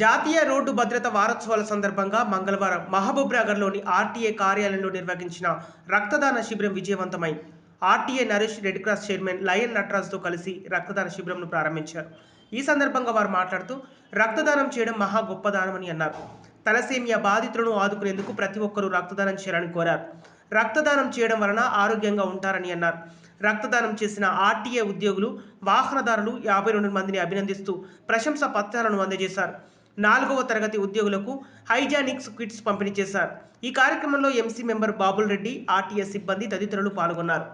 జాతీయ రోడ్డు భద్రత వారోత్సవాల సందర్భంగా మంగళవారం మహబూబ్ నగర్లోని ఆర్టీఏ కార్యాలయంలో నిర్వహించిన రక్తదాన శిబిరం విజయవంతమై RTA Naresh red cross chairman lion నటరాజ్తో కలిసి రక్తదాన శిబిరంను ప్రారంభించారు. ఈ సందర్భంగా వారు మాట్లాడుతూ రక్తదానం చేయడం మహా గొప్పదానమని అన్నారు. తలసేమియా బాధితులను ఆదుకునేందుకు ప్రతి ఒక్కరూ రక్తదానం చేయాలని కోరారు. రక్తదానం చేయడం వలన ఆరోగ్యంగా ఉంటారని అన్నారు. రక్తదానం చేసిన ఆర్టీఏ ఉద్యోగులు వాహనదారులు యాభై రెండు మందిని అభినందిస్తూ ప్రశంసా పత్రాలను అందజేశారు. నాలుగవ తరగతి ఉద్యోగులకు హైజానిక్స్ కిట్స్ పంపిణీ చేశారు. ఈ కార్యక్రమంలో MC member Babul Reddy RTS సిబ్బంది తదితరులు పాల్గొన్నారు.